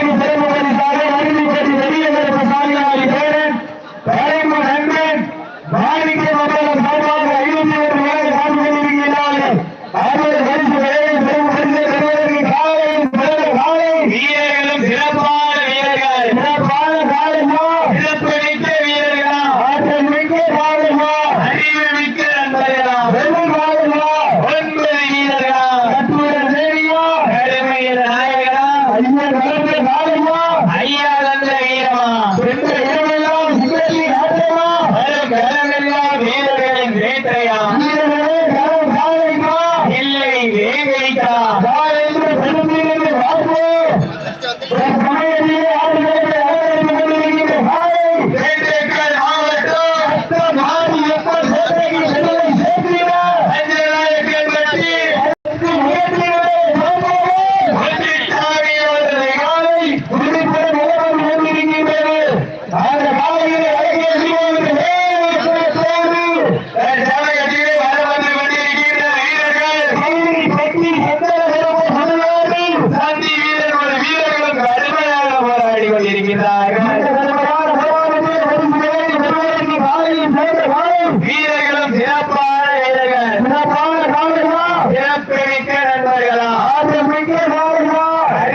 Thank you. தரையா இல்லை வேக வைத்தா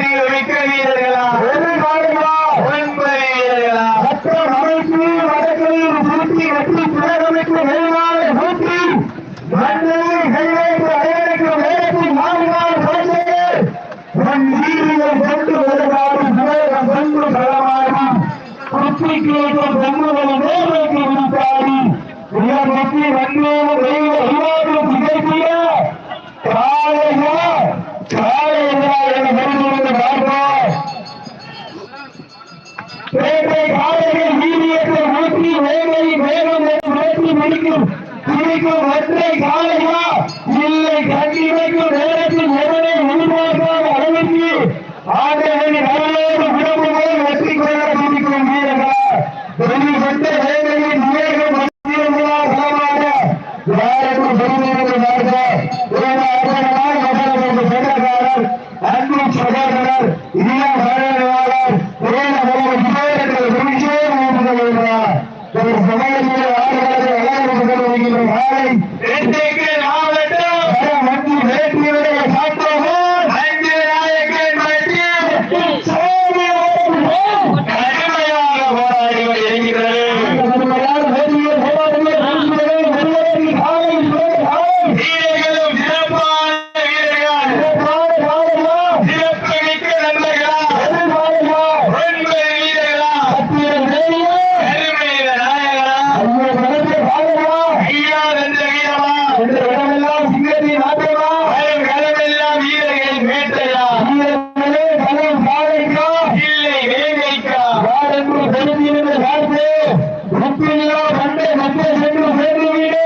போட்டியில் வெற்றி வீரர்களா உடன்படை வீரர்களா மற்றும் அமைப்பு வடக்கையில் பூட்டி வெற்றி புனரமைப்பு வெளிநாடு பூட்டி மண்ணில் கைவேற்று அடையடைக்கு வேலைக்கு மாறினால் குழந்தையே உன் வீரியம் கொண்டு வருவாரு உலகம் கொண்டு பலமாறி குச்சி கேட்டு தங்குவதை நேருக்கு விடுத்தாரி உயர் வெற்றி வந்தோடு வெயில் எல்லாரும் திகழ்கிறார் நேற்றை காலையில் நீதியத்தில் நூற்றி வேலை வேகம் நூற்றி की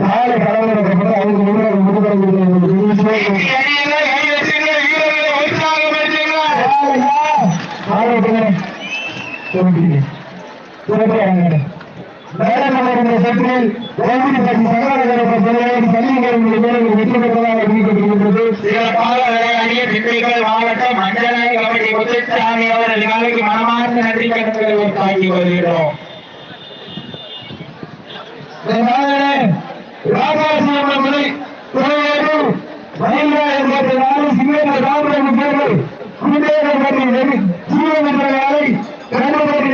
நாலு கடவுள் இருக்கப்பட்டு அவருக்கு முன்னாடி மனமார்ந்த நன்றி கருத்துக்களை தாங்கி வருகிறோம். ராஜாசியம்மனை துணையோடு மயிலாயம் என்ற நாளை சிங்கத்தை ராமராஜன் தேர்தல் குடிநேரம் பற்றி ஜீவன் என்ற நாளை கருணப்பட்டி